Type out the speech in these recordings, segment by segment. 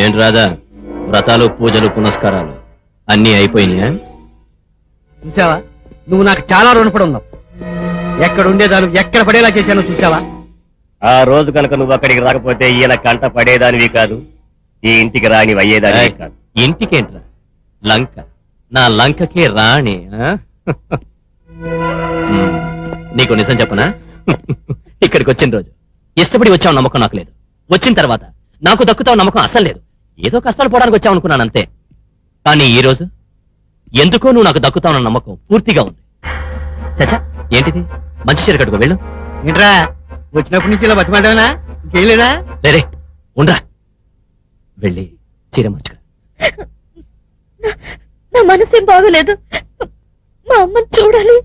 ఏంటి రాదా వ్రతాలు పూజలు పునస్కారాలు అన్నీ అయిపోయినాయా? చూసావా? నువ్వు నాకు చాలా రుణపడి ఉన్నావు ఎక్కడ ఉండేదాను ఎక్కడ పడేలా చేశానో చూసావా? ఆ రోజు కనుక నువ్వు అక్కడికి రాకపోతే ఈయన కంట పడేదానివి కాదు ఈ ఇంటికి రాని అయ్యేదానివి కాదు. ఇంటికేంట్రా? లంక. నా లంకకే రాణి ఆ? ఉమ్, నీకు నిజం చెప్పనా? ఇక్కడికి వచ్చిన రోజు. ఇష్టపడి వచ్చావు నమ్మకం నాకు లేదు. వచ్చిన తర్వాత నాకు దక్కుతావు నమ్మకం అసలు లేదు. ఏదో కష్టాలు పోవడానికి వచ్చావు అనుకున్నాను అంతే. కానీ ఈ రోజు ఎందుకో నువ్వు నాకు దక్కుతావున్న నమ్మకం పూర్తిగా ఉంది. చచ్చా ఏంటిది? మంచి చీర కట్టుకో వెళ్ళు. ఏంట్రా? వచ్చినప్పటి నుంచి ఇలా బతిమాడేనా ఇంకేలేదా లేరే ఉండ్రా. వెళ్ళి చీర మార్చుకో. నా మనసేం బాగోలేదు. మా అమ్మని చూడాలి.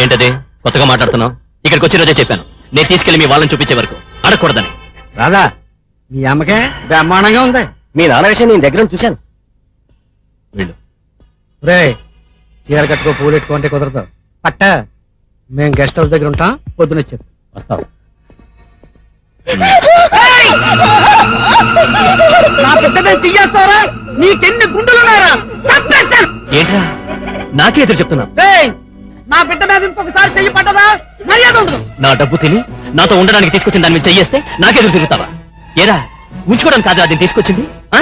ఏంటది? కొత్తగా మాట్లాడుతున్నావు? ఇక్కడికి వచ్చిన రోజే చెప్పాను. నేను తీసుకెళ్ళి మీ వాళ్ళని చూపించే వరకు. అడగకూడదని. రాదా ఈ అమ్మకే బ్రహ్మాండంగా ఉంది. మీ నాన్న విషయం నేను దగ్గర చూశాను. వెళ్ళు. రే చీర కట్టుకో పూలు పెట్టుకుంటే కుదరదు. పట్ట మేము గెస్ట్ హౌస్ దగ్గర ఉంటాం పొద్దున చెప్పు వస్తాం నా బిడ్డ మీద చెయ్యేస్తారా? నీకెన్ని గుండెలున్నారా చంపేస్తాను ఏంట్రా? నాకే ఎదురు చెప్తున్నావు ఏయ్, నా బిడ్డ మీద ఇంకొకసారి చెయ్యి పట్టదా? మర్యాద ఉండదు. నా డబ్బు తిని నాతో ఉండడానికి తీసుకొచ్చిన దాని మీద చెయ్యేస్తే నాకెదురు తిరుగుతావా? ఏరా ఉంచుకోవడానికి కాదు అది తీసుకొచ్చింది. ఆ?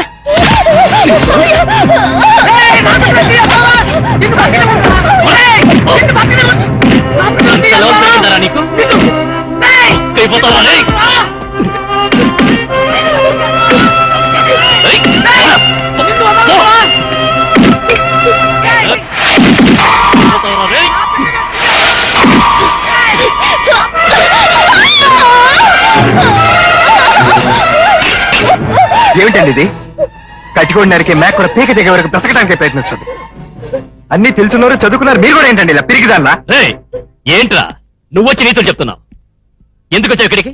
ఏమిటండి ఇది? కట్టుకోడినారికి మేక కూడా పీక దిగే వరకు బ్రతకడానికి ప్రయత్నిస్తుంది. అన్ని తెలుసున్నారు చదువుకున్నారు మీరు కూడా ఏంటండి ఇలా పిరిగిదాన్నా రేయ్, ఏంట్రా? నువ్వు వచ్చి నీతులు చెప్తున్నావు. ఎందుకు వచ్చావు ఇక్కడికి?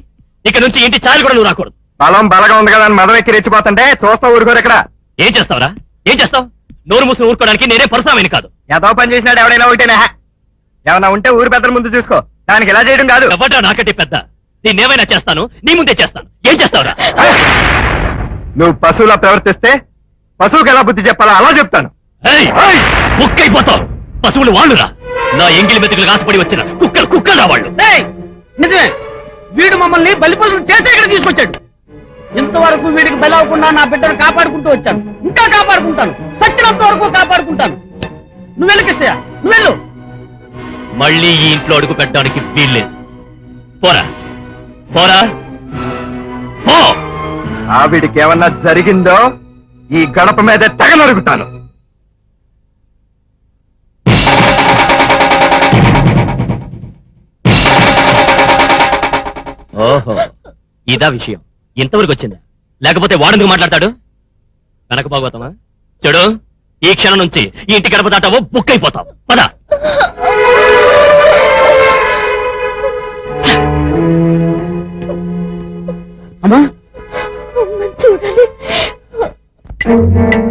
ఇక్కడ నుంచి ఇంటి చాలు కూడా నువ్వు రాకూడదు. బలం బలగా ఉంది కదా అని మదం ఎక్కి రెచ్చిపోతుంటే చూస్తా ఊరుకోరు ఇక్కడ. ఏం చేస్తావురా? ఏం చేస్తావు? నోరు మూసుకుని ఊరుకోవడానికి నేనే పరుసామని కాదు. ఎంతో పని చేసినాడు ఎవడైనా ఒకటేనా? ఏమన్నా ఉంటే ఊరు పెద్దల ముందు చూసుకో. దానికి ఇలా చేయడం కాదు. ఎవడ్రా నాకంటే పెద్ద? నేనేమైనా చేస్తాను నీ ముందే చేస్తాను. ఏం చేస్తావురా? నువ్వు పశువులా ప్రవర్తిస్తే పశువుకి ఎలా బుద్ధి చెప్పాలో అలా చెప్తాను. కుక్కైపోతావు పశువులు వాళ్ళురా. నా ఎంగిలి మెతుకులు ఆశపడి వచ్చిన కుక్కలు కుక్కలు వాళ్ళు. ఏయ్, నిజమే. వీడు మమ్మల్ని బలిపదులు చేసే ఇక్కడ తీసుకొచ్చాడు. ఇంతవరకు వీడికి బలవకుండా నా బిడ్డను కాపాడుకుంటూ వచ్చాను. ఇంకా కాపాడుకుంటాను. సచ్చినంత వరకు కాపాడుకుంటాను. నువ్వు వెళ్ళకిస్తాయా నువ్వు వెళ్ళు. మళ్ళీ ఈ ఇంట్లో అడుగు పెట్టడానికి వీల్లేదు. పోరా. పోరా. ఆవిడికి ఏమన్నా జరిగిందో ఈ గడప మీద తెగనరుగుతాను. ఓహో ఇదా విషయం. ఇంతవరకు వచ్చిందా? లేకపోతే వాడెందుకు మాట్లాడతాడు? కనక భాగవతమా చెడు ఈ క్షణం నుంచి ఈ ఇంటి గడప దాటావో బుక్ అయిపోతావు. పదా. సత్యవతి?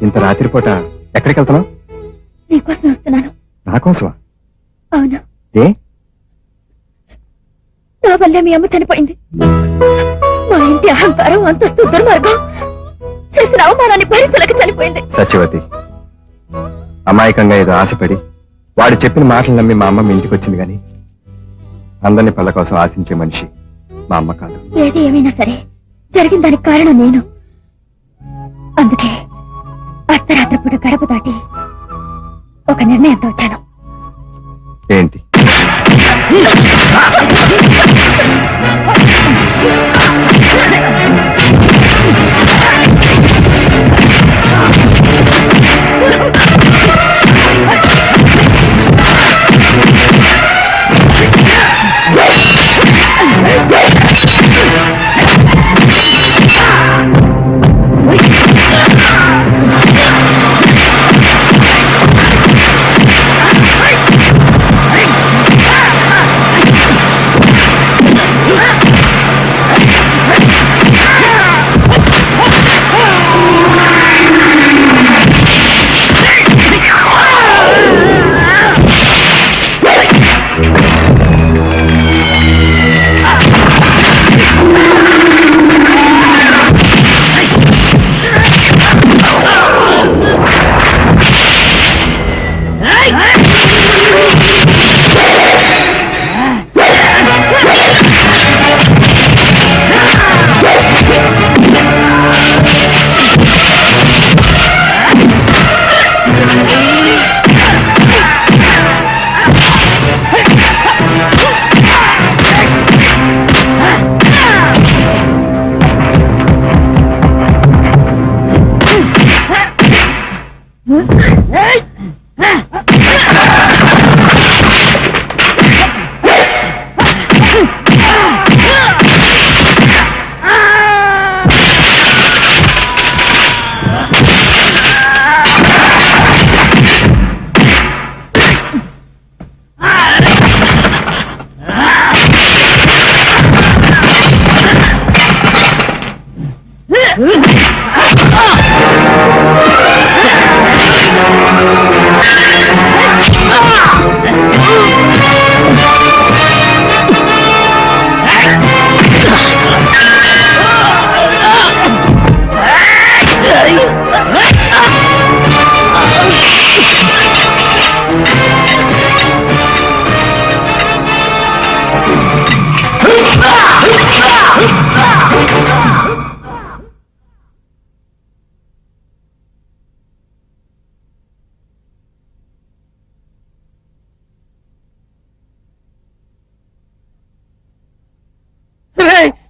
ఇంత రాత్రిపూట ఎక్కడికి వెళ్తున్నావు నీకోసం వస్తున్నాను. నా కోసమా అవును. ఏ? నా వల్లే మీ అమ్మ చనిపోయింది. మా ఇంటి అహంకారం అంతస్తు దుర్మార్గం చేసిన అవమానాన్ని భరించలేక చనిపోయింది. సత్యవతి అమాయకంగా ఏదో ఆశపడి వాడు చెప్పిన మాటలు నమ్మి మా అమ్మ మీ ఇంటికి వచ్చింది కానీ అందరిని పళ్ళ కోసం ఆశించే మనిషి మా అమ్మ కాదు. ఏది ఏమైనా సరే జరిగిన దానికి కారణం నేను. అందుకే అర్ధరాత్రి గడప దాటి ఒక నిర్ణయంతో వచ్చాను. ఏంటి? Hey! Hey!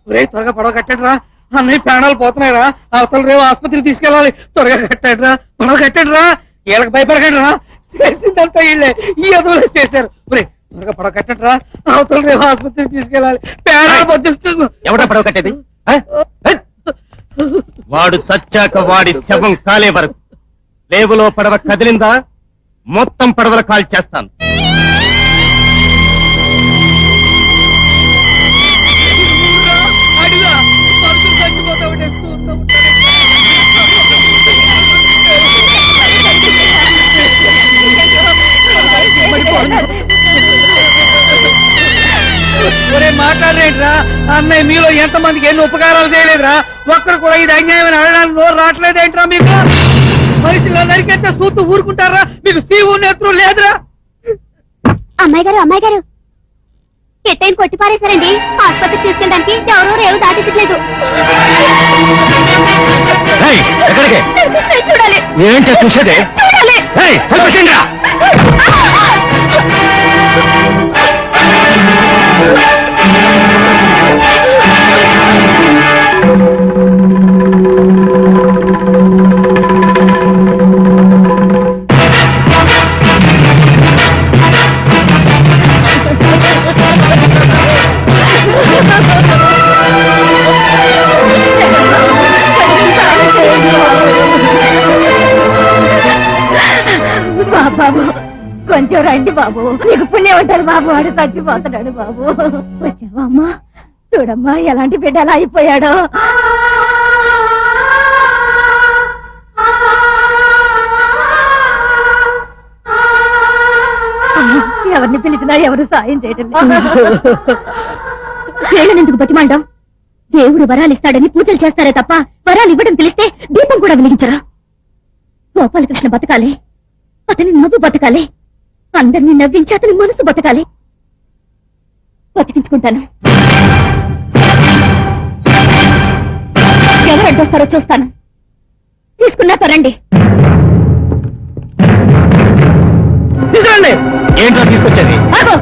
రే త్వరగా పడవ కట్టండి రా అన్నయ్య ప్రాణాలు పోతున్నాయి రా అవతల రేవు ఆసుపత్రికి తీసుకెళ్ళాలి. త్వరగా కట్టండి రా పడవ కట్టండి రా వీళ్ళకి భయపడకండి రా చేసిందంతా వీళ్ళే ఈ అదువులు చేశారు. రే త్వరగా పడవ కట్టండి రా అవతల రేవు ఆసుపత్రికి తీసుకెళ్ళాలి. ప్రాణాలు పోతున్నాయి. ఎవడ పడవ కట్టేది? వాడు చచ్చాక వాడి శవం కాలే వరకు. లేవులో పడవ కదిలిందా? మొత్తం పడవల కాల్ చేస్తాను మాట్లాడలేదురా అన్నయ్య మీలో ఎంత మందికి ఎన్ని ఉపకారాలు చేయలేదురా? ఒక్కరు కూడా ఇది అన్యాయం అని అడగడానికి నోరు రావట్లేదేంట్రా మీకు? మనుషులందరికీ ఎంత చూస్తూ ఊరుకుంటారా? మీకు సీవు నేత్రం లేదురా? అమ్మాయి గారు అమ్మాయి గారు. ఎట్టైన కొట్టి పారేశారండి. ఆసుపత్రికి తీసుకెళ్ళడానికి ఎవరూ రేవు దాటించట్లేదు. చూడాలి. ఏంటి చూసేదే? చూడాలి. కొంచెం రండి బాబు. నీకు పుణ్యం ఉంటారు బాబు. వాడు చచ్చిపోతున్నాడు బాబు. వచ్చావా అమ్మా చూడమ్మా ఎలాంటి బిడ్డ ఎలా అయిపోయాడో. ఎవరిని పిలిచినా ఎవరు సాయం చేయటం ఎందుకు బతిమాలడం? దేవుడు వరాలు ఇస్తాడని పూజలు చేస్తారే తప్ప వరాలు ఇవ్వడం తెలిస్తే దీపం కూడా వెలిగించరా? గోపాలకృష్ణ బతకాలి. అతని నవ్వు బతకాలి. అందరినీ నవ్వించి అతని మనసు బతకాలి. బతికించుకుంటాను. ఎవరు అడ్డొస్తారో చూస్తాను. తీసుకున్నాక రండి. తీసుకురండి. ఏంట్రా తీసుకొచ్చేది? ఆగో.